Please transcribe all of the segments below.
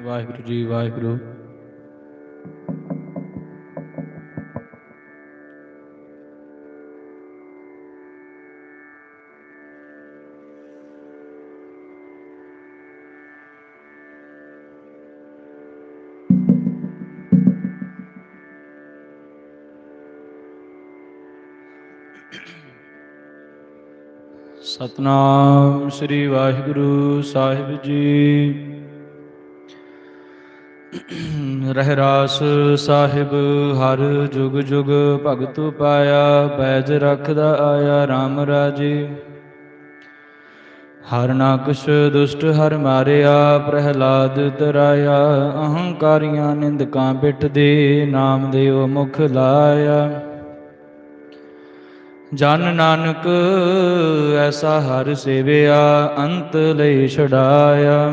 ਵਾਹਿਗੁਰੂ ਜੀ ਵਾਹਿਗੁਰੂ। ਸਤਨਾਮ ਸ੍ਰੀ ਵਾਹਿਗੁਰੂ ਸਾਹਿਬ ਜੀ। ਰਹਿ ਰਾਸ ਸਾਹਿਬ, ਹਰ ਜੁਗ ਜੁਗ ਭਗਤ ਪਾਇਆ, ਬੈਜ ਰਖਦਾ ਆਇਆ RAM ਰਾਜੇ। ਹਰ ਨਾਕਸ਼ ਦੁਸ਼ਟ ਹਰ ਮਾਰਿਆ, ਪ੍ਰਹਿਲਾਦ ਤਰਾਇਆ, ਅਹੰਕਾਰੀਆਂ ਨਿੰਦਕਾਂ ਪਿੱਠ ਦੇ ਨਾਮ ਦੇਵ ਮੁਖ ਲਾਇਆ। ਜਨ ਨਾਨਕ, ਐਸਾ ਹਰ ਸੇਵਿਆ, ਅੰਤ ਲਈ ਛਡਾਇਆ।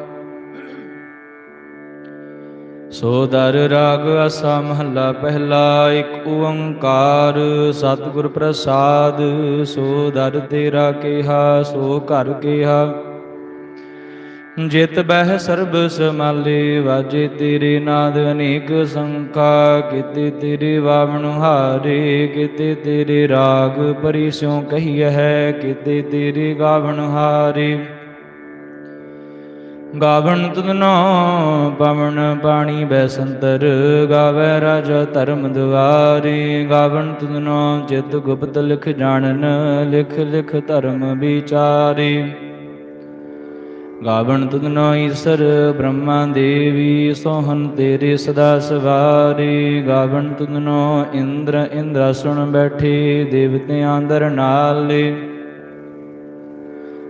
ਸੋ ਦਰ ਰਾਗ ਅਸਾ ਮਹੱਲਾ ਪਹਿਲਾ, ਇੱਕ ਓੰਕਾਰ, ਸਤਿਗੁਰ ਪ੍ਰਸਾਦ। ਸੋ ਦਰ ਤੇਰਾ ਕਿਹਾ, ਸੋ ਘਰ ਕਿਹਾ। ਜਿਤ ਬਹਿ ਸਰਬ ਸਮਾਲੇ, ਵਾਜੇ ਤੇਰੇ ਨਾਦ ਅਨੇਕ ਸੰਖਾ। ਕਿਤੇ ਤੇਰੇ ਵਾਵਣ ਹਾਰੇ, ਕਿਤੇ ਤੇਰੇ ਰਾਗ ਪਰਿਸ਼ਿਉ ਕਹੀਐ ਹੈ। ਕਿਤੇ ਤੇਰੇ ਗਾਵਣ ਹਾਰੇ। ਗਾਵਣ ਤੁਧਨੋ ਪਵਨ ਪਾਣੀ ਬੈਸੰਤਰ, ਗਾਵੇ ਰਾਜਾ ਧਰਮ ਦੁਆਰੇ। ਗਾਵਣ ਤੁਧਨੋ ਚਿਤ ਗੁਪਤ ਲਿਖ ਜਾਣਨ, ਲਿਖ ਲਿਖ ਧਰਮ ਵਿਚਾਰੇ। ਗਾਵਣ ਤੁਧਨੋ ਈਸਰ ਬ੍ਰਹਮਾ ਦੇਵੀ, ਸੋਹਨ ਤੇਰੇ ਸਦਾ ਸਵਾਰੇ। ਗਾਵਣ ਤੁਧਨੋ, ਇੰਦਰ ਇੰਦਰਾਸਣ ਬੈਠੇ, ਦੇਵਤਿਆਂ ਅੰਦਰ ਨਾਲੇ।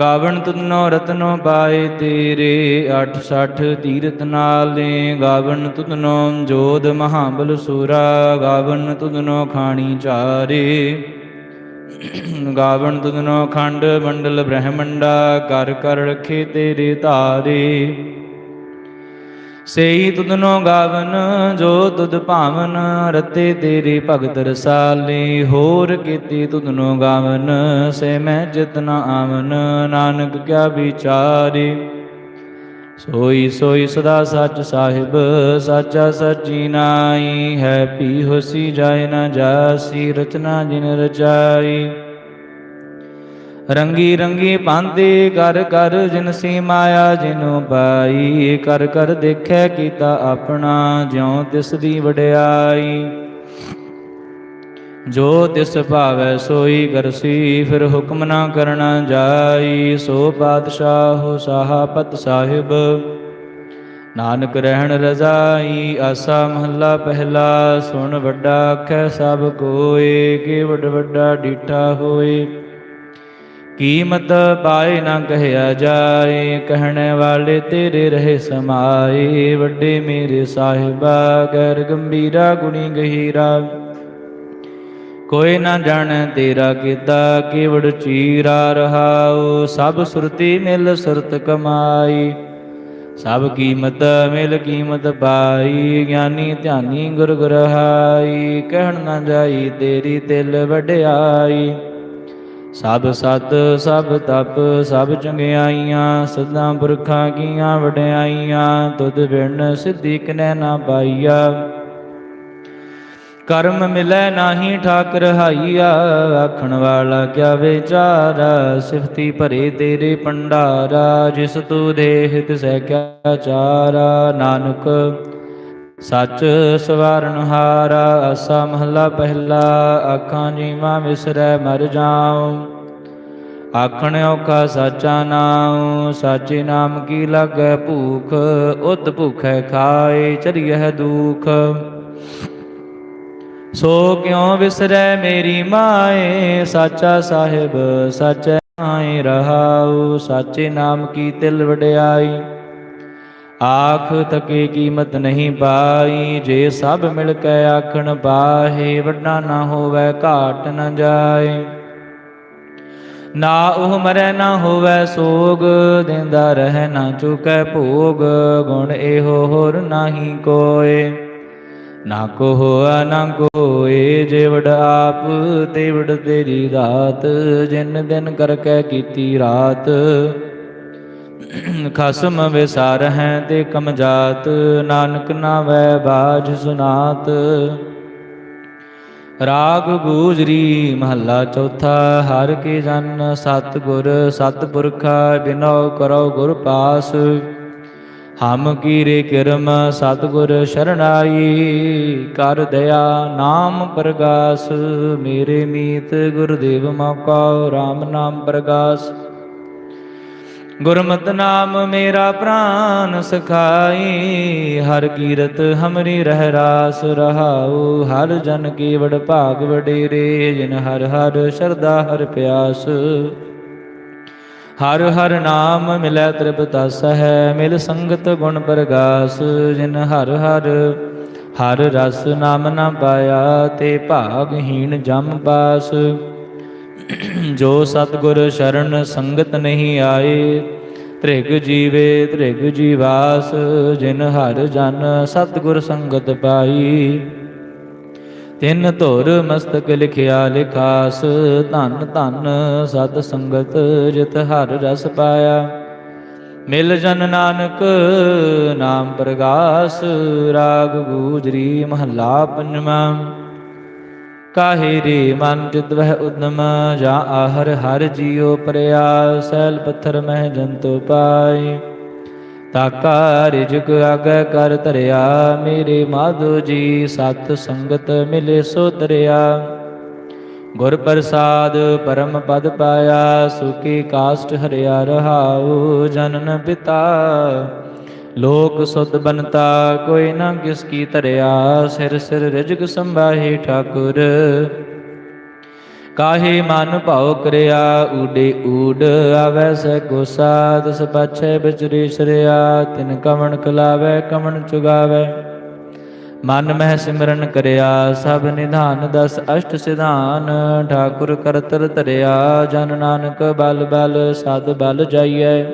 ਗਾਵਣ ਤੁਧਨੋ ਰਤਨੋ ਪਾਏ ਤੇਰੇ 860 ਤੀਰਤ ਨਾਲੇ। ਗਾਵਣ ਤੁਧਨੋ ਜੋਧ ਮਹਾਬਲ ਸੂਰਾ, ਗਾਵਣ ਤੁਧਨੋ ਖਾਣੀ ਚਾਰੇ। ਗਾਵਣ ਤੁਧਨੋ ਖੰਡ ਮੰਡਲ ਬ੍ਰਹਮੰਡਾ ਕਰ ਕਰ ਰਖੇ ਤੇਰੇ ਧਾਰੇ ਸੇਈ ਤੁਧਨੋ ਗਾਵਨ, ਜੋ ਤੁਧ ਭਾਵਨ, ਰਤੇ ਤੇਰੇ ਭਗਤ ਰਸਾਲੇ। ਹੋਰ ਕੀਤੀ ਤੁਧਨੋ ਗਾਵਨ, ਸੇ ਮੈਂ ਜਿਤਨਾ ਆਵਨ, ਨਾਨਕ ਕਿਆ ਵਿਚਾਰੇ। ਸੋਈ ਸੋਈ ਸਦਾ ਸੱਚ ਸਾਹਿਬ, ਸਾਚਾ ਸੱਚੀ ਨਾਈ ਹੈ ਪੀ ਹੋਸੀ ਜਾਏ ਨਾ ਜਾਸੀ, ਰਚਨਾ ਜਿਨ ਰਚਾਈ। ਰੰਗੀ ਰੰਗੀ ਭਾਂਤੀ ਕਰ ਕਰ ਜਿਨ ਸੀ ਮਾਇਆ, ਜਿਨੂ ਪਾਈ ਕਰ ਕਰ ਦੇਖੈ ਕੀਤਾ ਆਪਣਾ, ਜਿਉ ਤਿਸ ਦੀ ਵਡਿਆਈ। ਜੋ ਤਿਸ ਭਾਵੈ ਸੋਈ ਕਰਸੀ ਫਿਰ ਹੁਕਮ ਨਾ ਕਰਨਾ ਜਾਈ। ਸੋ ਪਾਤਸ਼ਾਹ ਹੋ ਸਾਹਾਪਤ ਸਾਹਿਬ, ਨਾਨਕ ਰਹਿਣ ਰਜ਼ਾਈ, ਆਸਾ ਮਹੱਲਾ ਪਹਿਲਾ। ਸੁਣ ਵੱਡਾ ਆਖੈ ਸਭ ਕੋਏ, ਕਿ ਵੱਡ ਵੱਡਾ ਡੀਠਾ ਹੋਏ। ਕੀਮਤ ਪਾਏ ਨਾ ਕਹਿਆ ਜਾਏ, ਕਹਿਣ ਵਾਲੇ ਤੇਰੇ ਰਹੇ ਸਮਾਏ। ਵੱਡੇ ਮੇਰੇ ਸਾਹਿਬਾ, ਗੈਰ ਗੰਭੀਰਾ, ਗੁਣੀ ਗਹੀਰਾ। ਕੋਈ ਨਾ ਜਾਣੈ ਤੇਰਾ ਕੀਤਾ ਕੇਵੜ ਚੀਰਾ ਰਹਾਉ। ਸਭ ਸੁਰਤੀ ਮਿਲ ਸੁਰਤ ਕਮਾਈ। ਸਭ ਕੀਮਤ ਮਿਲ ਕੀਮਤ ਪਾਈ। ਗਿਆਨੀ ਧਿਆਨੀ ਗੁਰ ਗੁਰਹਾਈ ਕਹਿਣ ਨਾ ਜਾਈ ਤੇਰੀ ਤਿਲ ਵਡਿਆਈ। ਸਭ ਸਤ, ਸਭ ਤਪ, ਸਭ ਚੰਗਿਆਈਆਂ, ਸਦਾ ਪੁਰਖਾਂ ਕੀਆਂ ਵਡਿਆਈਆਂ, ਤੁਧ ਬਿਨ ਸਿੱਧੀ ਕਨੈ ਨਾ ਪਾਈਆ। ਕਰਮ ਮਿਲੈ ਨਾਹੀ ਠਾਕਰ ਹਾਈਆ, ਆਖਣ ਵਾਲਾ ਕਿਆ ਵਿਚਾਰਾ, ਸਿਫਤੀ ਭਰੇ ਤੇਰੇ ਪੰਡਾਰਾ ਜਿਸ ਤੂ ਦੇਹ ਤਿਸੈ ਕਿਆ ਚਾਰਾ। ਨਾਨਕ ਸਚ ਸਵਾਰਨ ਹਾਰਾ ਆਸਾ ਮਹਲਾ ਪਹਿਲਾ ਆਖਾਂ ਜੀਵਾ ਵਿਸਰੈ ਮਰ ਜਾਉ। ਆਖਣ ਔਖਾ ਸਾਚਾ ਨਾਮ ਸਾਚੇ ਨਾਮ ਕੀ ਲਾਗੈ ਭੂਖ, ਉਤ ਭੁਖੈ ਖਾਏ ਚਰੀਐ ਦੁਖ। ਸੋ ਕਿਉ ਵਿਸਰੈ ਮੇਰੀ ਮਾਏ, ਸਾਚਾ ਸਾਹਿਬ, ਸਾਚੈ ਆਏ ਰਹਾਉ, ਸਾਚੇ ਨਾਮ ਕੀ ਤਿਲ ਵਡਿਆਈ। ਆਖ ਤਕੇ ਕੀਮਤ ਨਹੀਂ ਪਾਈ, ਜੇ ਸਭ ਮਿਲ ਕੇ ਆਖਣ ਪਾਹੇ ਵੱਡਾ ਨਾ ਹੋਵੇ, ਘਾਟ ਨਾ ਜਾਏ। ਨਾ ਉਹ ਮਰੈ, ਨਾ ਹੋਵੇ ਸੋਗ, ਦਿੰਦਾ ਰਹਿ ਨਾ ਚੁਕੈ ਭੋਗ, ਗੁਣ ਇਹੋ ਹੋਰ ਨਾਹੀ ਕੋਏ। ਨਾ ਕੋ ਹੋਆ ਨਾ ਕੋਏ, ਜਿਵੜ ਆਪ ਤੇ ਤੇਵੜ ਤੇਰੀ ਦਾਤ, ਜਿਨ ਦਿਨ ਕਰਕੇ ਕੀਤੀ ਰਾਤ। ਖਸਮ ਵਿਸਾਰ ਹੈ ਤੇ ਕਮ ਜਾਤ, ਨਾਨਕ ਨਾਵੈ ਬਾਝ ਸੁਨਾਤ। ਰਾਗ ਗੂਜਰੀ ਮਹੱਲਾ ਚੌਥਾ, ਹਰ ਕੇ ਜਨ ਸਤ ਗੁਰ ਸਤ ਪੁਰਖਾ ਬਿਨੋ ਕਰੋ ਗੁਰ ਪਾਸ। ਹਮ ਕੀਰੇ ਕਿਰਮ ਸਤਿਗੁਰ ਸ਼ਰਣਾਈ, ਕਰ ਦਇਆ ਨਾਮ ਪ੍ਰਗਾਸ। ਮੇਰੇ ਮੀਤ ਗੁਰਦੇਵ ਮੌਕਾ RAM ਨਾਮ ਪ੍ਰਗਾਸ। ਗੁਰਮਤਿ ਨਾਮ ਮੇਰਾ ਪ੍ਰਾਨ ਸਖਾਈ, ਹਰ ਕੀਰਤ ਹਮਰੀ ਰਹਿ ਰਾਸ ਰਹਾਉ, ਹਰ ਜਨ ਕੀ ਵਡ ਭਾਗ ਵਡੇਰੇ, ਜਿਨ ਹਰ ਹਰ ਸ਼ਰਦਾ ਹਰ ਪਿਆਸ। ਹਰ ਹਰ ਨਾਮ ਮਿਲੈ ਤ੍ਰਿਪਤਸ ਹੈ ਮਿਲ ਸੰਗਤ ਗੁਣ ਪ੍ਰਗਾਸ, ਜਿਨ ਹਰ ਹਰ ਹਰ ਰਸ ਨਾਮ ਨਾ ਪਾਇਆ, ਤੇ ਭਾਗਹੀਣ ਜਮ ਪਾਸ। ਜੋ ਸਤਗੁਰ ਸ਼ਰਨ ਸੰਗਤ ਨਹੀਂ ਆਏ, ਤ੍ਰਿਗ ਜੀਵੇ ਤ੍ਰਿਗ ਜੀਵਾਸ, ਜਿਨ ਹਰ ਜਨ ਸਤਗੁਰ ਸੰਗਤ ਪਾਈ। ਤਿੰਨ ਧੁਰ ਮਸਤਕ ਲਿਖਿਆ ਲਿਖਾਸ, ਧੰਨ ਧੰਨ ਸਤ ਸੰਗਤ ਜਿਤ ਹਰ ਰਸ ਪਾਇਆ। ਮਿਲ ਜਨ ਨਾਨਕ ਨਾਮ ਪ੍ਰਗਾਸ, ਰਾਗ ਗੂਜਰੀ ਮਹੱਲਾ ਪੰਜਵਾਂ। ਕਾਹੇ ਰੇ ਮਨ ਜਿਤ ਵਹਿ ਉਦਮ, ਜਾ ਆਹਰ ਹਰ ਜੀਉ ਪਰਿਆ ਸੈਲ ਪੱਥਰ ਮਹਿ ਜੰਤੁ ਪਾਈ। ਤਾਕਾ ਰਿਜਕ ਆਗੈ ਕਰ ਧਰਿਆ, ਮੇਰੇ ਮਾਧੋ ਜੀ ਸਤ ਸੰਗਤ ਮਿਲੇ ਸੋ ਤਰਿਆ ਗੁਰ ਪ੍ਰਸਾਦ ਪਰਮ ਪਦ ਪਾਇਆ, ਸੁਖੀ ਕਾਸ਼ਟ ਹਰਿਆ ਰਹਾਉ, ਜਨਨ ਪਿਤਾ। ਲੋਕ ਸੁਧ ਬਨਤਾ ਕੋਈ ਨਾ ਕਿਸ ਕੀ ਧਰਿਆ, ਸਿਰ ਸਿਰ ਰਿਜਕ ਸੰਭਾਹੀ ਠਾਕੁਰ। ਕਾਹੇ ਮਨ ਭਾਉ ਕਰਿਆ, ਊਡੇ ਊਡ ਆਵੈ ਸੈ ਗੋਸਾ ਦਸ ਪਾਛੈ ਵਿਚਰੇ ਸਰਿਆ, ਤਿਨ ਕਵਣ ਕਲਾਵੈ, ਕਵਣ ਚੁਗਾਵੈ। ਮਨ ਮਹਿ ਸਿਮਰਨ ਕਰਿਆ, ਸਭ ਨਿਧਾਨ ਦਸ ਅਸ਼ਟ ਸਿਧਾਨ। ਠਾਕੁਰ ਕਰਤਰ ਧਰਿਆ, ਜਨ ਨਾਨਕ ਬਲ ਬਲ ਸਦ ਬਲ ਜਾਈਐ।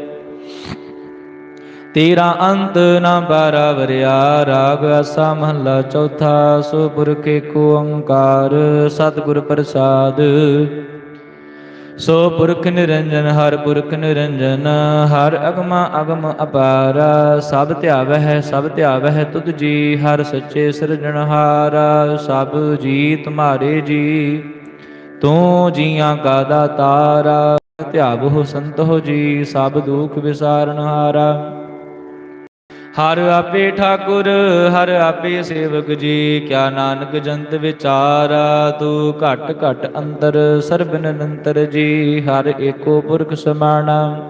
ਤੇਰਾ ਅੰਤ ਨਾ ਬਾਰਾ ਵਰਿਆ ਰਾਗ ਆਸਾ ਮਹੱਲਾ ਚੌਥਾ ਸੋ ਪੁਰਖ ਏਕੋ ਓੰਕਾਰ, ਸਤਿਗੁਰ ਪ੍ਰਸਾਦ। ਸੋ ਪੁਰਖ ਨਿਰੰਜਨ, ਹਰ ਪੁਰਖ ਨਿਰੰਜਨ, ਹਰ ਅਗਮ ਅਗਮ ਅਪਾਰਾ, ਸਭ ਧਿਆਵਹਿ ਸਭ ਧਿਆਵਹਿ ਤੁਧ ਜੀ, ਹਰ ਸੱਚੇ ਸਿਰਜਣਹਾਰਾ ਸਭ ਜੀ ਤੁਮਾਰੇ ਜੀ। ਤੂੰ ਜੀਆਂ ਕਾ ਦਾਤਾਰਾ, ਧਿਆਵਹੁ ਸੰਤੋ ਜੀ, ਸਭ ਦੁਖ ਵਿਸਾਰਨਹਾਰਾ ਹਰ ਆਪੇ ਠਾਕੁਰ, ਹਰ ਆਪੇ ਸੇਵਕ ਜੀ। ਕਿਆ ਨਾਨਕ ਜੰਤ ਵਿਚਾਰਾ, ਤੂੰ ਘਟ ਘਟ ਅੰਤਰ ਸਰਬ ਨਿਰੰਤਰ ਜੀ। ਹਰ ਏਕੋ ਪੁਰਖ ਸਮਾਣਾ।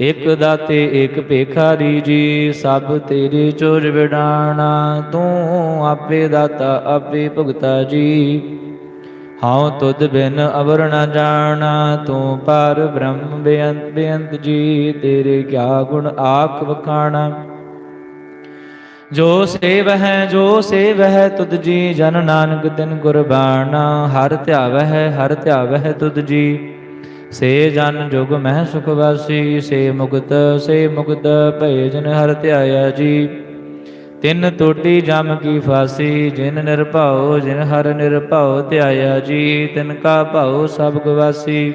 ਇਕ ਦਾਤੇ, ਇਕ ਭੇਖਾਰੀ ਜੀ, ਸਭ ਤੇਰੇ ਚੋਜ ਵਿਡਾਣਾ। ਤੂੰ ਆਪੇ ਦਾਤਾ, ਆਪੇ ਭੁਗਤਾ ਜੀ। ਹਉ ਤੁਧ ਬਿਨ ਅਵਰ ਨ ਜਾਣਾ। ਤੂੰ ਪਰ ਬ੍ਰਹਮ ਬੇਅੰਤ ਬੇਅੰਤ ਜੀ, ਤੇਰੇ ਕਿਆ ਗੁਣ ਆਖ ਵਖਾਣਾ। ਜੋ ਸੇਵ ਹੈ, ਜੋ ਸੇਵ ਹੈ ਤੁਧ ਜੀ ਜਨ ਨਾਨਕ ਤਿਨ ਗੁਰਬਾਣਾ। ਹਰ ਧਿਆਵਹਿ ਹਰ ਧਿਆਵਹਿ ਤੁਧ ਜੀ। ਸੇ ਜਨ ਜੁਗ ਮਹਿ ਸੁਖ ਵਾਸੀ, ਸੇ ਮੁਕਤ ਸੇ ਮੁਕਤ ਭਏ ਜਨ ਹਰ ਧਿਆਇਆ ਜੀ। ਤਿੰਨ ਟੋਟੀ ਜਮ ਕੀ ਫਾਸੀ, ਜਿਨ ਨਿਰਭਉ, ਜਿਨ ਹਰ ਨਿਰਭਉ ਧਿਆਇਆ ਜੀ। ਤਿਨ ਕਾ ਭਉ ਸਭ ਗਵਾਸੀ।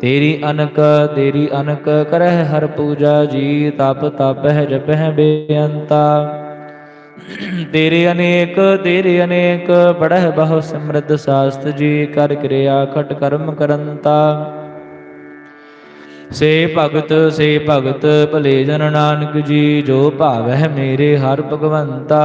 ਤੇਰੀ ਅਨਕ ਤੇਰੀ ਅਨਕ ਕਰਹਿ ਹਰ ਪੂਜਾ ਜੀ, ਤਪ ਤਪਹਿ ਜਪਹਿ ਬੇਅੰਤਾ। ਤੇਰੇ ਅਨੇਕ ਤੇਰੇ ਅਨੇਕ, ਪੜਹਿ ਬਹੁ ਸਿਮਰਤ ਸਾਸਤ ਜੀ, ਕਰ ਕਿਰਿਆ ਖਟ ਕਰਮ ਕਰੰਤਾ। ਸੇ ਭਗਤ ਸੇ ਭਗਤ, ਭਲੇ ਜਨ ਨਾਨਕ ਜੀ, ਜੋ ਭਾਵ ਹੈ ਮੇਰੇ ਹਰ ਭਗਵੰਤਾ।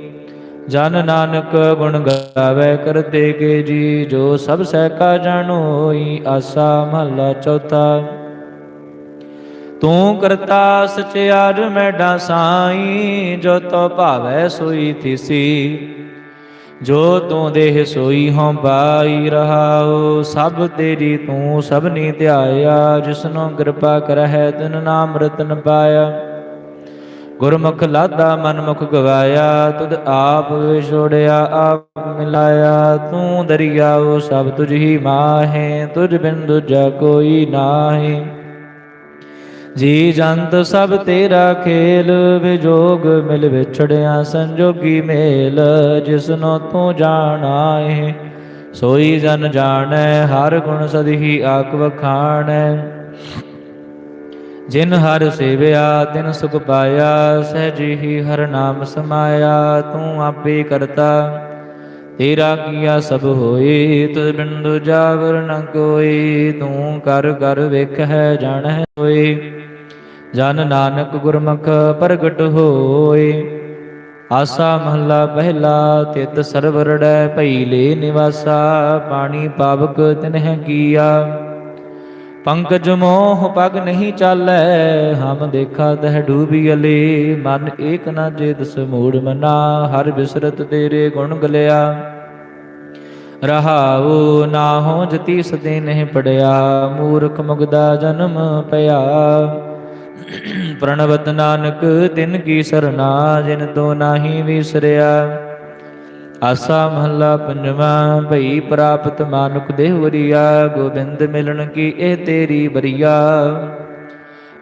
ਜਨ ਨਾਨਕ ਗੁਣ ਗਾਵੇ ਕਰਤੇ ਕੇ ਜੀ, ਜੋ ਸਭ ਸਹਿ ਕਾ ਜਾਣੋਈ ਆਸਾ ਮਹਲਾ ਚੌਥਾ। ਤੂੰ ਕਰਤਾ ਸਚਿਆਰ ਮੈਡਾ ਸਾਈ ਜੋ ਤੋ ਭਾਵੈ ਸੋਈ ਥੀਸੀ। ਜੋ ਤੂੰ ਦੇਹ ਸੋਈ ਹਉ ਪਾਈ ਰਹਾਉ, ਸਭ ਤੇਰੀ ਤੂੰ ਸਭਨੀ ਧਿਆਇਆ, ਜਿਸਨੂੰ ਕਿਰਪਾ ਕਰਹਿ ਤਿਨ ਨਾਮ ਰਤਨ ਪਾਇਆ। ਗੁਰਮੁਖ ਲਾਦਾ ਮਨਮੁਖ ਗਵਾਇਆ, ਤੁਧ ਆਪ ਵਿਛੋੜਿਆ, ਆਪ ਮਿਲਾਇਆ। ਤੂੰ ਦਰਿਆਉ ਸਭ ਤੁਝ ਹੀ ਮਾਹੇ, ਤੁਝ ਬਿਨ ਦੂਜਾ ਕੋਈ ਨਾਹੀ। ਜੀ ਜੰਤ ਸਭ ਤੇਰਾ ਖੇਲ, ਵਿਜੋਗ ਮਿਲ ਵਿਛੜਿਆ ਸੰਜੋਗੀ ਮੇਲ ਜਿਸਨੋ ਤੂੰ ਜਾਣਾਏ ਸੋਈ ਜਨ ਜਾਣੈ, ਹਰ ਗੁਣ ਸਦਹੀ ਆਕ ਵਖਾਣੈ। ਜਿਨ ਹਰ ਸੇਵਿਆ, ਤਿਨ ਸੁਖ ਪਾਇਆ, ਸਹਿਜੀ ਹੀ ਹਰ ਨਾਮ ਸਮਾਇਆ, ਤੂੰ ਆਪੇ ਕਰਤਾ। ਤੇਰਾ ਕੀਆ ਸਭ ਹੋਏ ਤੁਧ ਬਿੰਦੁ ਜਾਵਰ ਨ ਕੋਈ ਤੂੰ ਕਰ ਕਰ ਵੇਖੈ ਹੈ ਹੋਏ ਜਨ ਨਾਨਕ ਗੁਰਮੁਖ ਪ੍ਰਗਟ ਹੋਏ। ਆਸਾ ਮਹੱਲਾ ਪਹਿਲਾ, ਤਿਤ ਸਰਵਰੜੈ ਭਈ ਲੈ ਨਿਵਾਸਾ, ਪਾਣੀ ਪਾਵਕ ਤਿਨਹਿ ਕੀਆ। ਪੰਕਜ ਮੋਹ ਪਗ ਨਹੀਂ ਚਾਲੈ, ਹਮ ਦੇਖਾ ਤਹ ਡੂਬੀ ਅਲੇ। ਮਨ ਏਕ ਨਾ ਜੇਤ ਸਮੂੜ ਮਨਾ, ਹਰ ਬਿਸਰਤ ਤੇਰੇ ਗੁਣ ਗਲਿਆ। ਰਹਾਉ ਨਾ ਹੋ ਜਤੀ ਸਦੇ ਨਹੀਂ ਪੜਿਆ, ਮੂਰਖ ਮੁਗਦਾ ਜਨਮ ਪਿਆ। ਪ੍ਰਣਵਤ ਨਾਨਕ ਤਿਨ ਕੀ ਸਰਨਾ, ਜਿਨ ਤੋ ਨਾਹੀ ਵਿਸਰਿਆ। ਆਸਾ ਮਹੱਲਾ ਪੰਜਵਾਂ, ਭਈ ਪ੍ਰਾਪਤ ਮਾਨੁਕ ਦੇਹ ਵਰੀਆ, ਗੋਬਿੰਦ ਮਿਲਣ ਕੀ ਇਹ ਤੇਰੀ ਬਰੀਆ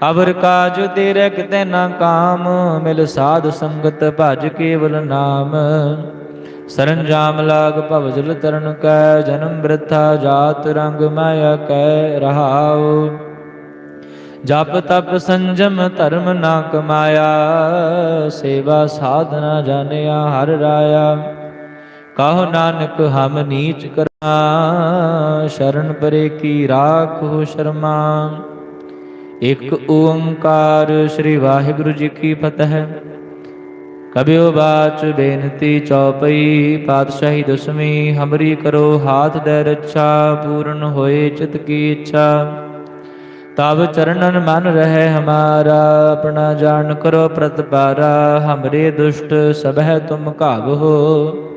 ਅਵਰ ਕਾਜ ਤੇਰੇ ਕਿਤੇ ਨਾ ਕਾਮ, ਮਿਲ ਸਾਧ ਸੰਗਤ ਭਜ ਕੇਵਲ ਨਾਮ। ਸਰਨ ਜਾਮ ਲਾਗ ਭਵ ਜਲ ਤਰਨ ਕੈ, ਜਨਮ ਬ੍ਰਿਥਾ ਜਾਤ ਰੰਗ ਮਾਇਆ ਕੈ ਰਹਾਉ। ਜਪ ਤਪ ਸੰਜਮ ਧਰਮ ਨਾ ਕਮਾਇਆ, ਸੇਵਾ ਸਾਧਨਾ ਜਾਣਿਆ ਹਰ ਰਾਇਆ। ਕਹੋ ਨਾਨਕ ਹਮ ਨੀਚ ਕਰਨਾ ਸ਼ਰਨ ਪਰੇ ਕੀ ਰਾਖੋ ਸ਼ਰਮਾ। ਇਕ ਓੰਕਾਰ ਸ੍ਰੀ ਵਾਹਿਗੁਰੂ ਜੀ ਕੀ ਫਤਿਹ। ਕਬਿਓ ਬਾਚ ਬੇਨਤੀ ਚੌਪਈ, ਪਾਤਸ਼ਾਹੀ ਦਸਵੀਂ, ਹਮਰੀ ਕਰੋ ਹਾਥ ਦੇ ਰੱਛਾ, ਪੂਰਨ ਹੋਏ ਚਿਤ ਕੀ ਇੱਛਾ। ਤਬ ਚਰਨਨ ਮਨ ਰਹਿ ਹਮਾਰਾ, ਆਪਣਾ ਜਾਣ ਕਰੋ ਪ੍ਰਤਪਾਰਾ, ਹਮਰੇ ਦੁਸ਼ਟ ਸਭੈ ਤੁਮ ਘਾਵੋ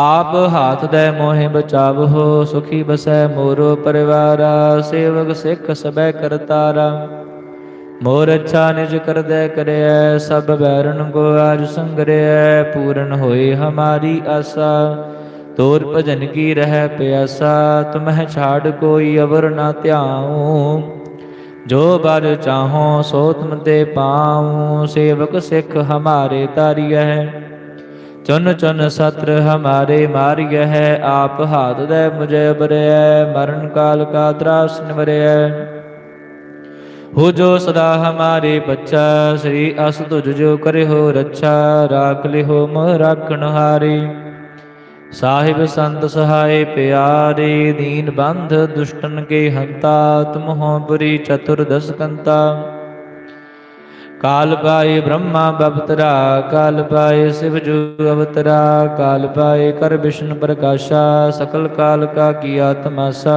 ਆਪ ਹਾਥ ਦੇ ਮੋਹਿ ਬਚਾਵੋ ਸੁਖੀ ਬਸੈ ਮੋਰੋ ਪਰਿਵਾਰਾ, ਸੇਵਕ ਸਿੱਖ ਸਬੈ ਕਰਤਾਰਾ ਮੋਰ ਅੱਛਾ ਨਿਜ ਕਰਦੈ ਕਰਿਐ, ਸਭ ਬੈਰਨ ਕੋ ਆਜ ਸੰਗਰਿਐ, ਪੂਰਨ ਹੋਏ ਹਮਾਰੀ ਆਸਾ। ਤੋਰ ਭਜਨ ਕੀ ਰਹਿ ਪਿਆਸਾ, ਤੁਮਹਿ ਛਾੜ ਕੋਈ ਅਵਰ ਨਾ ਧਿਆਉ। ਜੋ ਬਰ ਚਾਹੋ ਸੋ ਤੁਮ ਤੇ ਪਾਉ, ਸੇਵਕ ਸਿੱਖ ਹਮਾਰੇ ਤਾਰੀਐ। ਚੁਨ ਚੁਨ ਸਤਰ ਹਮਾਰੇ ਮਾਰਿਐ ਹੈ, ਆਪ ਹਾਥ ਦੇ ਮੁਝੇ ਬਰਿਐ ਮਰਨ ਕਾਲ ਕਾ ਤਰਾਸ ਨਿਵਰਿਐ ਹੋ ਜੋ ਸਦਾ ਹਮਾਰੇ ਬੱਚਾ, ਸ੍ਰੀ ਅਸ ਤੁਜ ਜੋ ਕਰਿਓ ਰੱਛਾ, ਰਾਖ ਲਿਓ ਮੋਹ ਰਾਖਣ ਹਾਰੇ। ਸਾਹਿਬ ਸੰਤ ਸਹਾਏ ਪਿਆਰੇ, ਦੀਨ ਬੰਧ ਦੁਸ਼ਟਨ ਕੇ ਹੰਤਾ, ਤੁਮਹੁ ਬੁਰੀ ਚਤੁਰਦਸ ਕੰਤਾ। ਕਾਲ ਪਾਏ ਬ੍ਰਹਮਾ ਬਵਤਰਾ, ਕਾਲ ਪਾਏ ਸਿਵ ਜੂ ਅਵਤਰਾ, ਕਾਲ ਪਾਏ ਕਰ ਵਿਸ਼ਨ ਪ੍ਰਕਾਸ਼ਾ, ਸਕਲ ਕਾਲ ਕਾ ਕੀਆ ਤਮਾਸਾ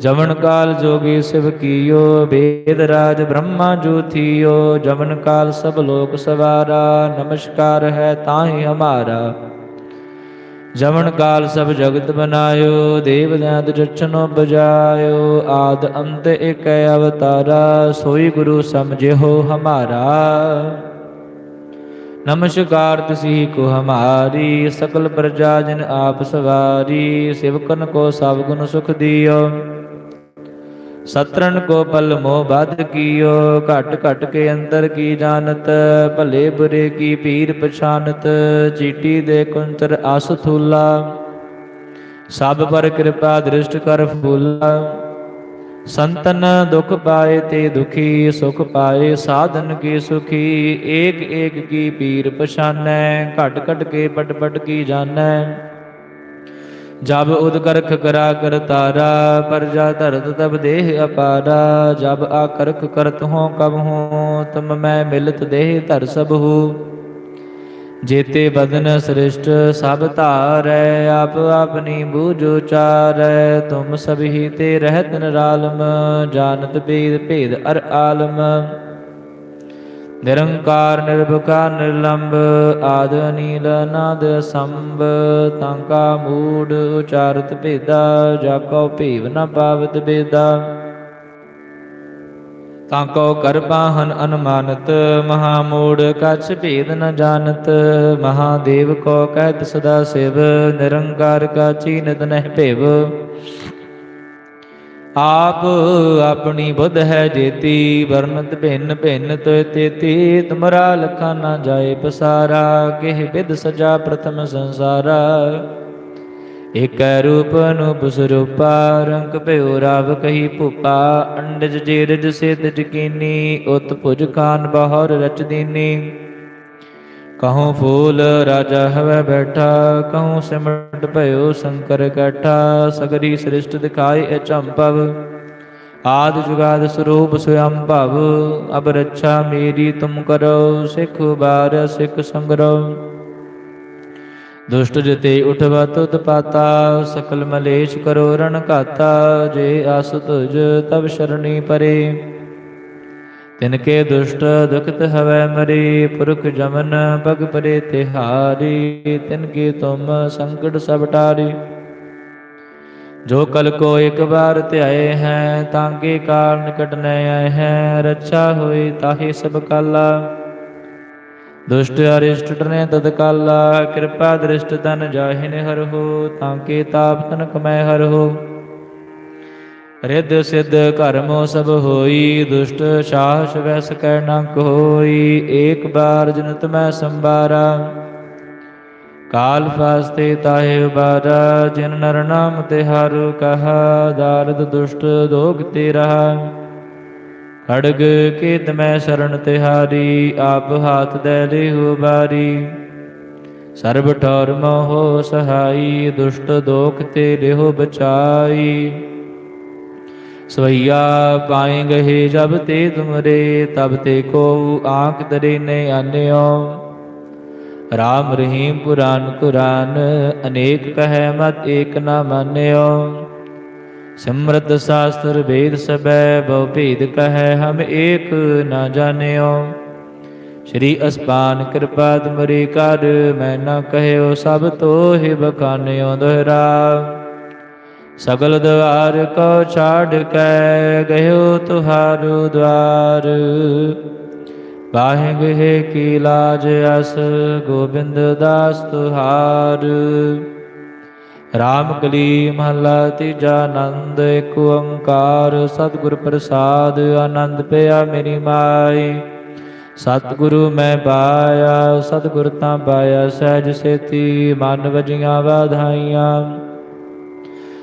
ਜਮਨ ਕਾਲ ਜੋਗੀ ਸਿਵ ਕੀਓ ਬੇਦ ਰਾਜ ਬ੍ਰਹਮਾ ਜੋ ਥੀਓ। ਜਮਨ ਕਾਲ ਸਭ ਲੋਕ ਸਵਾਰਾ, ਨਮਸਕਾਰ ਹੈ ਤਾਹੀ ਹਮਾਰਾ। ਜਮਨ ਕਾਲ ਸਭ ਜਗਤ ਬਨਾਇਓ ਦੇਵ ਦੈਤ ਜਚਨੋ ਬਜਾਇਓ, ਆਦ ਅੰਤ ਇਕ ਅਵਤਾਰਾ, ਸੋਈ ਗੁਰੂ ਸਮਝਿਓ ਹਮਾਰਾ। ਨਮਸਕਾਰ ਤਿਸੀ ਕੋ ਹਮਾਰੀ, ਸਕਲ ਪ੍ਰਜਾ ਜਨ ਆਪ ਸਵਾਰੀ, ਸਿਵਕਨ ਕੋ ਸਭ ਗੁਣ ਸੁਖ ਦਿਓ। ਸਤਰਣ ਕੋ ਪਲ ਮੋਹ ਬਾਧ ਕੀਓ, ਘਟ ਘਟ ਕੇ ਅੰਦਰ ਕੀ ਜਾਣਤ? ਭਲੇ ਬੁਰੇ ਕੀ ਪੀਰ ਪਛਾਨਤ? ਚੀਟੀ ਦੇ ਕੁੰਤਰ ਆਸ ਥੂਲਾ। ਸਭ ਪਰ ਕਿਰਪਾ ਦ੍ਰਿਸ਼ਟ ਕਰ ਫੂਲਾ। ਸੰਤਨ ਦੁਖ ਪਾਏ ਤੇ ਦੁਖੀ, ਸੁਖ ਪਾਏ ਸਾਧਨ ਕੀ ਸੁਖੀ? ਏਕ ਏਕ ਕੀ ਪੀਰ ਪਛਾਨੈ, ਘਟ ਘਟ ਕੇ ਪਟ ਪਟ ਕੀ ਜਾਣੈ? ਜਬ ਉਦਕਰਖ ਕਰਾ ਕਰ ਤਾਰਾ ਪਰਜਾ ਧਰਤ ਤਬ ਦੇਹ ਅਪਾਰਾ। ਜਬ ਆ ਕਰਖ ਕਰਤ ਹੋ ਕਬ ਹੋ, ਤਮ ਮੈਂ ਮਿਲਤ ਦੇਹ ਧਰ ਸਭ ਹੋ। ਜੇਤੇ ਬਦਨ ਸ੍ਰਿਸ਼ਟ ਸਭ ਧਾਰੈ, ਆਪ ਆਪਣੀ ਬੂਝ ਉਚਾਰੈ। ਤੁਮ ਸਭ ਤੇ ਰਹਿਤ ਨਿਰਾਲਮ, ਜਾਣਤ ਭੇਦ ਭੇਦ ਅਰ ਆਲਮ। ਨਿਰੰਕਾਰ ਨਿਰਭਕਾਰ ਨਿਰਲੰਭ ਆਦ, ਅਨੀਲ ਨਾਦ ਸੰਭ, ਤਾਂਕਾ, ਮੂੜ, ਉਚਾਰਤ, ਭੇਦਾ ਜਾ ਕਉ ਭੇਵ, ਨ ਪਾਵਤ, ਬੇਦਾ। ਤਾਂ ਕੋ ਕਰ ਪਾਹਨ, ਅਨੁਮਾਨਤ ਮਹਾ ਮੂੜ ਕਛ ਭੇਦ, ਨ ਜਾਣਤ, ਮਹਾਦੇਵ ਕੋ, ਕਹਿਤ ਸਦਾ ਸਿਵ, ਨਿਰੰਕਾਰ ਕਾ ਚੀਨਤ ਨਹਿ ਭੇਵ। ਆਪ ਆਪਣੀ ਬੁੱਧ ਹੈ ਜੇਤੀ ਵਰਨਤ ਭਿੰਨ ਭਿੰਨ ਤੋਇ ਤੇਤੀ, ਤੁਮਰਾ ਲਖਾ ਨਾ ਜਾਏ ਪਸਾਰਾ, ਕਿਹ ਵਿਦ ਸਜਾ ਪ੍ਰਥਮ ਸੰਸਾਰਾ। ਏਕੈ ਰੂਪ ਅਨੂਪ ਸਰੂਪਾ, ਰੰਗ ਭਇਓ ਰਾਵ ਕਹੀ ਭੂਪਾ, ਅੰਡਜ ਜੀਰਜ ਸਿਧ ਜਕੀਨੀ ਉਤ ਭੁਜ ਖਾਨ ਬਹਰ ਰਚ ਦੀਨੀ। ਕਹਉ ਫੂਲ ਰਾਜਾ ਹਵੈ ਬੈਠਾ ਕਹਉ ਸਿਮਟ ਭਇਓ ਸ਼ੰਕਰ ਕੈਠਾ, ਸਗਰੀ ਸ੍ਰਿਸ਼ਟ ਦਿਖਾਈ ਅਚੰਭਵ ਆਦ ਜੁਗਾਦ ਸਰੂਪ ਸਵਯੰ ਭਵ, ਅਬ ਰੱਛਾ ਮੇਰੀ ਤੁਮ ਕਰੋ, ਸਿਖ ਬਾਰ ਸਿਖ ਸੰਗਰੋ। ਦੁਸ਼ਟ ਜਤੇ ਉਠਵਾ ਤੁਤ ਪਾਤਾ, ਸਕਲ ਮਲੇਸ਼ ਕਰੋ ਰਣ ਘਾਤਾ, ਜੇ ਆਸ ਤੁਜ ਤਬ ਸ਼ਰਣੀ ਪਰੇ। ਤਿਨ ਕੇ ਦੁਸ਼ਟ ਦੁਖਤ ਹਵੈ ਮਰੇ, ਪੁਰਖ ਜਮਨ ਪਗ ਪਰੇ ਤਿਹਾਰੀ, ਤਿਨ ਕੀ ਤੁਮ ਸੰਕਟ ਸਭ ਟਾਰੀ। ਜੋ ਕਲ ਕੋ ਇੱਕ ਵਾਰ ਧਿਆਏ ਹੈ, ਤਾਂ ਕੇ ਕਾਲ ਨਿਕਟ ਨ ਆਏ ਹੈ, ਰੱਛਾ ਹੋਈ ਤਾਹੀ ਸਭ ਕਾਲਾ। ਦੁਸ਼ਟ ਅਰਿਸ਼ਟ ਨੇ ਤਦ ਕਾਲਾ, ਕਿਰਪਾ ਦ੍ਰਿਸ਼ਟ ਤਨ ਜਾਹਿਨ ਹਰ ਹੋ, ਤਾਂ ਕੇ ਤਾਪ ਤਨ ਕਮੈ ਹਰ ਹੋ। ਰਿੱਧ ਸਿੱਧ ਕਰਮੋ ਸਭ ਹੋਈ, ਦੁਸ਼ਟ ਸਾਹਸ ਵੈਸ ਕੈ ਨ ਕੋਈ ਏਕ ਬਾਰ ਜਨਤ ਮੈਂ ਸੰਬਾਰਾ ਕਾਲ ਫਾਸਤੇ ਤਾਹੇ ਉਬਾਰਾ, ਜਿਨ ਨਰ ਨਾਮ ਤੇ ਹਰ ਕਹਾ, ਦਾਰਦ ਦੁਸ਼ਟ ਦੋਗ ਤੇ ਰਹਾ ਖੜਗ ਕੀਤ ਮੈਂ ਸ਼ਰਨ ਤਿਹਾਰੀ ਆਪ ਹਾਥ ਦੇ ਲਿਹੁ ਬਾਰੀ ਸਰਬ ਠੌਰ ਮੋਹ ਸਹਾਈ, ਦੁਸ਼ਟ ਦੋਖ ਤੇ ਲਿਹੁ ਬਚਾਈ। ਸਵਈਆ ਪਾਏ ਗਏ ਜਬ ਤੇ ਤੁਮਰੇ, ਤਬ ਤੇ ਕੋ ਆਂਖ ਦਰੇ ਨੇ ਆਨਿਓ ਰਾਮ ਰਹੀਮ ਪੁਰਾਨ ਕੁਰਾਨ, ਅਨੇਕ ਕਹੈ ਮਤ ਏਕ ਨਾ ਮਾਨਿਓ। ਸਿਮਰਤ ਸਾਸਤਰ ਵੇਦ ਸਬੈ ਬਹੁ ਭੇਦ ਕਹੈ ਹਮ ਏਕ ਨਾ ਜਾਣਿਓ। ਸ਼੍ਰੀ ਅਸਪਾਨ ਕਿਰਪਾ ਤੁਮਰੀ ਕਰ, ਮੈਂ ਨਾ ਕਹਿਓ ਸਭ ਤੋਹਿ ਬਖਾਨਿਓ ਦੁਹਰਾ। ਸਗਲ ਦਵਾਰ ਕੋ ਛਾੜ ਕੇ ਗਇਓ ਤੁਹਾਰੂ ਦਵਾਰ। ਬਾਹਿ ਗਏ ਕੀ ਲਾਜ ਅਸ, ਗੋਬਿੰਦ ਦਾਸ ਤੁਹਾਰ। ਰਾਮ ਕਲੀ ਮਹਲਾ ਤੀਜਾ ਆਨੰਦ ਏਕ ਓੰਕਾਰ, ਸਤਿਗੁਰ ਪ੍ਰਸਾਦ, ਆਨੰਦ ਪਿਆ ਮੇਰੀ ਮਾਈ। ਸਤਿਗੁਰੂ ਮੈਂ ਪਾਇਆ, ਸਤਿਗੁਰ ਤਾਂ ਪਾਇਆ, ਸਹਿਜ ਸੇਤੀ ਮਨ ਵਜੀਆਂ ਵਾਧਾਈਆਂ।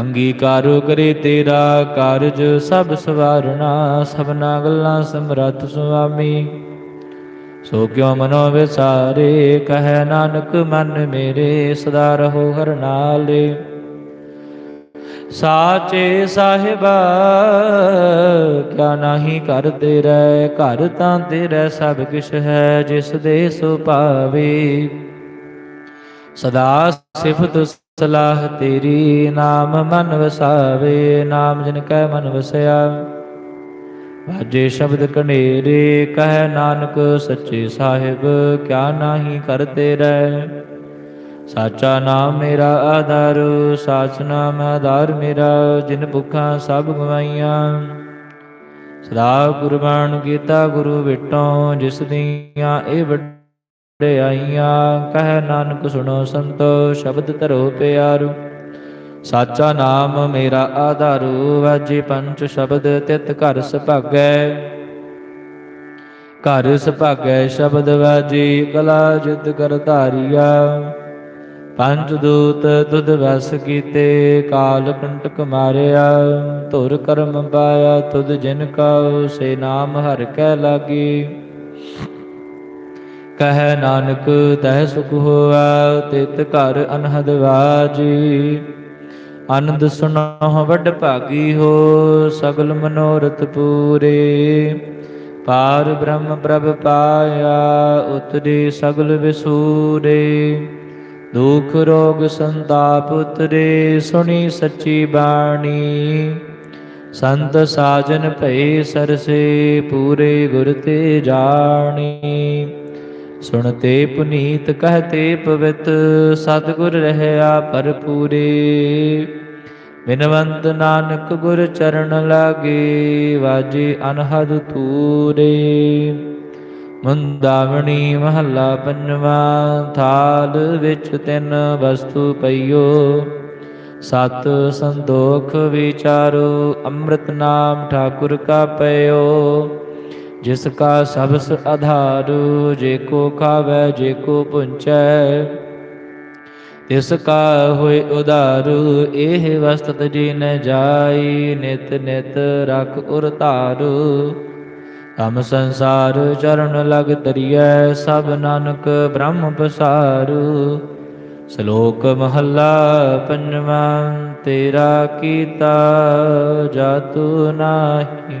ਅੰਗੀਕਾਰੋ ਕਰੇ ਤੇਰਾ ਕਾਰਜ ਸਭ ਸਵਾਰਣਾ ਸਭਨਾ ਗੱਲਾਂ ਸਮਰੱਥ ਸੁਆਮੀ। ਸੋ ਕਿਉ ਮਨੋ ਵਿਸਾਰੇ, ਕਹੈ ਨਾਨਕ ਮਨ ਮੇਰੇ, ਸਦਾ ਰਹੋ ਹਰਨਾਲੇ ਸਾਚੇ ਸਾਹਿਬਾ, ਕਿਆ ਨਾਹੀ ਕਰ ਤੇਰੇ ਘਰ ਤਾਂ ਤੇਰਾ ਸਭ ਕਿਛ ਹੈ, ਜਿਸ ਦੇ ਸੋ ਭਾਵੇ ਸਦਾ ਸਿਫਤ ਸਲਾਹ ਤੇਰੀ, ਨਾਮ ਮਨ ਵਸਾਵੇ, ਨਾਮ ਜਿਨ ਕੈ ਮਨ ਵਸਿਆ। ਵਾਜੇ ਸ਼ਬਦ ਕਨੇਰੇ ਕਹਿ ਨਾਨਕ ਸੱਚੇ ਸਾਹਿਬ, ਕਿਆ ਨਾਹੀ ਕਰ ਤੇਰੇ ਸਾਚਾ ਨਾਮ ਮੇਰਾ ਆਧਾਰ, ਸਾਚ ਨਾਮ ਆਧਾਰ ਮੇਰਾ, ਜਿਨ ਭੁੱਖਾਂ ਸਭ ਗਵਾਈਆਂ। ਸਦਾ ਗੁਰਬਾਣ ਕੀਤਾ ਗੁਰੂ ਵਿਟੋ, ਜਿਸ ਦੀਆਂ ਇਹ ਆਈਆਂ, ਕਹਿ ਨਾਨਕ ਸੁਣੋ ਸੰਤੋ, ਸ਼ਬਦ ਧਰੋ ਪਿਆਰੂ। ਸਾਚਾ ਨਾਮ ਮੇਰਾ ਆਧਾਰੂ, ਵਾਜੇ ਪੰਜ ਸ਼ਬਦ ਤਿਤ ਘਰ ਸੁਭਾਗੈ। ਘਰ ਸੁਭਾਗੈ ਸ਼ਬਦ ਵਾਜੀ, ਕਲਾ ਜਿਤ ਕਰ ਧਾਰੀਆ। ਪੰਜ ਦੂਤ ਤੁਧ ਵਸ ਕੀਤੇ, ਕਾਲ ਕੰਟਕ ਮਾਰਿਆ। ਧੁਰ ਕਰਮ ਪਾਇਆ, ਤੁਧ ਜਿਨ ਕਾ ਸੇ ਨਾਮ ਹਰ ਕੈ ਲਾਗੀ। ਕਹੈ ਨਾਨਕ, ਤਹਿ ਸੁਖ ਹੋਆ, ਤਿਤ ਘਰ ਅਨਹਦ ਵਾਜੀ। ਆਨੰਦ ਸੁਣੋ ਵੱਡ ਭਾਗੀ ਹੋ, ਸਗਲ ਮਨੋਰਥ ਪੂਰੇ। ਪਾਰ ਬ੍ਰਹਮ ਪ੍ਰਭ ਪਾਇਆ, ਉਤਰੇ ਸਗਲ ਵਿਸੂਰੇ। ਦੁਖ ਰੋਗ ਸੰਤਾਪ ਉਤਰੇ, ਸੁਣੀ ਸੱਚੀ ਬਾਣੀ। ਸੰਤ ਸਾਜਨ ਭਏ ਸਰਸੇ, ਪੂਰੇ ਗੁਰ ਤੇ ਜਾਣੀ। ਸੁਣਤੇ ਪੁਨੀਤ ਕਹਤੇ ਪਵਿੱਤ, ਸਤਿਗੁਰ ਰਹਿਆ ਭਰਪੂਰੇ। ਬਿਨਵੰਤ ਨਾਨਕ ਗੁਰ ਚਰਨ ਲਾਗੇ, ਵਾਜੇ ਅਨਹਦ ਤੂਰੇ ਮੁੰਦਾਵਣੀ ਮਹੱਲਾ ਪੰਜਵਾ, ਥਾਲ ਵਿੱਚ ਤਿੰਨ ਵਸਤੂ ਪਈਓ। ਸਤ ਸੰਦੋਖ ਵਿਚਾਰੋ, ਅੰਮ੍ਰਿਤ ਨਾਮ ਠਾਕੁਰ ਕਾ ਪਇਓ। ਜਿਸ ਕਾ ਸਬਸ ਆਧਾਰੂ, ਜੇ ਕੋ ਖਾਵੈ, ਜੇ ਕੋ ਪੁੰਚੈ, ਤਿਸ ਕਾ ਹੋਇ ਉਦਾਰੂ ਇਹ ਵਸਤ ਜੀ ਨ ਜਾਈ, ਨਿਤ ਨਿਤ ਰਖ ਉਰ ਧਾਰੂ। ਹਮ ਸੰਸਾਰ ਚਰਨ ਲਗ ਤਰੀਐ, ਸਭ ਨਾਨਕ ਬ੍ਰਹਮ ਪਸਾਰੂ। ਸ਼ਲੋਕ ਮਹੱਲਾ ਪੰਜਵਾ, ਤੇਰਾ ਕੀਤਾ ਜਾਤੂ ਨਾਹੀ।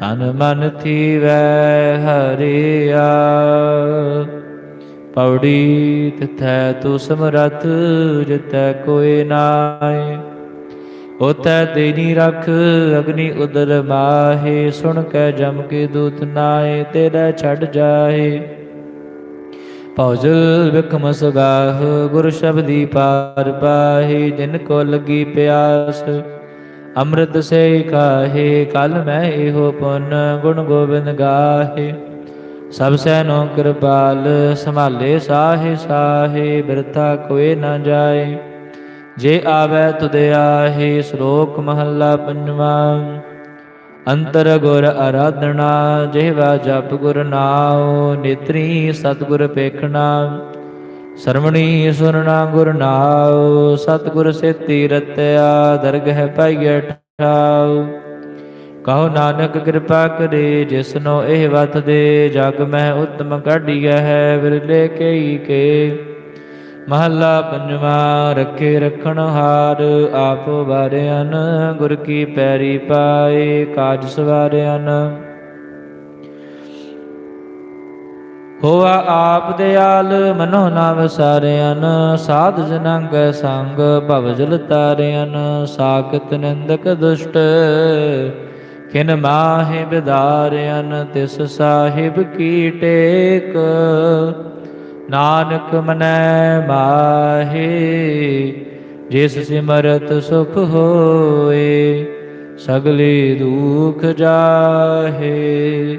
ਤਨ ਮਨ ਥੀਵੈ ਹਰਿਆ। ਪੌੜੀ ਤਿਥੈ ਤੂ ਸਮਰਥ ਜਿਤੈ ਕੋਇ ਨਾਏ ਉਤੈ ਤੇਰੀ ਰਖ, ਅਗਨੀ ਉਦਰ ਮਾਹੇ। ਸੁਣ ਕੇ ਜਮ ਕੇ ਦੂਤ ਨਾਏ ਤੇਰਾ ਛੱਡ ਜਾਏ ਭੌਜਲ ਵਿਖਮ ਸਗਾਹ, ਗੁਰ ਸ਼ਬਦੀ ਪਾਰ ਪਾਹੇ। ਜਿਨ ਕੋ ਲੱਗੀ ਪਿਆਸ ਅੰਮ੍ਰਿਤ ਸੇ ਕਾਹੇ ਕਲ ਮੈਂ ਇਹੋ ਪੁਨ ਗੁਣ ਗੋਬਿੰਦ ਗਾਹੇ। ਸਭ ਸੈਨੋ ਕਿਰਪਾਲ, ਸੰਭਾਲੇ ਸਾਹੇ ਸਾਹੇ, ਬਿਰਥਾ ਕੋਏ ਨਾ ਜਾਏ। ਜੇ ਆਵੈ ਤੁਧ ਆਹੇ, ਸ਼ਲੋਕ ਮਹੱਲਾ ਪੰਜਵਾ। ਅੰਤਰ ਗੁਰ ਆਰਾਧਨਾ ਜਿਹਵਾ ਜਪ ਗੁਰ ਨਾਉ, ਨੇਤਰੀ ਸਤਗੁਰ ਪੇਖਣਾ। ਸਰਵਣੀ ਸੁਰਣਾ ਗੁਰ ਨਾਉ, ਸਤਗੁਰ ਸੇਤੀ ਰਤਿਆ ਦਰਗਹਿ ਪਾਈਐ ਠਾਉ ਕਹੋ ਨਾਨਕ ਕਿਰਪਾ ਕਰੇ ਜਿਸਨੋ ਇਹ ਵਤ ਦੇ, ਜਗ ਮਹਿ ਉਤਮ ਕਾਢੀਐ ਹੈ ਵਿਰਲੇ ਕਈ ਕੇ। ਮਹੱਲਾ ਪੰਜਵਾ, ਰੱਖੇ ਰਖਣ ਹਾਰ, ਆਪ ਵਾਰਿਆਨ ਗੁਰ ਕੀ ਪੈਰੀ ਪਾਏ, ਕਾਜ ਸਵਾਰਿਆਨ ਹੋਆ ਆਪ ਦਿਆਲ ਮਨੋ ਨਾ ਵਸਾਰਿਆਨ ਸਾਧ ਜਨਾਂ ਕੈ ਸੰਗ ਭਵ ਜਲ ਤਾਰਿਆਨ ਸਾਖਤ ਨਿੰਦਕ ਦੁਸ਼ਟ ਕਿਨ ਮਾਹਿ ਬਿਦਾਰਿਆਨ ਤਿਸ ਸਾਹਿਬ ਕੀ ਟੇਕ। ਨਾਨਕ ਮਨੈ ਮਾਹੀ, ਜਿਸ ਸਿਮਰਤ ਸੁਖ ਹੋਏ, ਸਗਲੇ ਦੁਖ ਜਾਹੇ।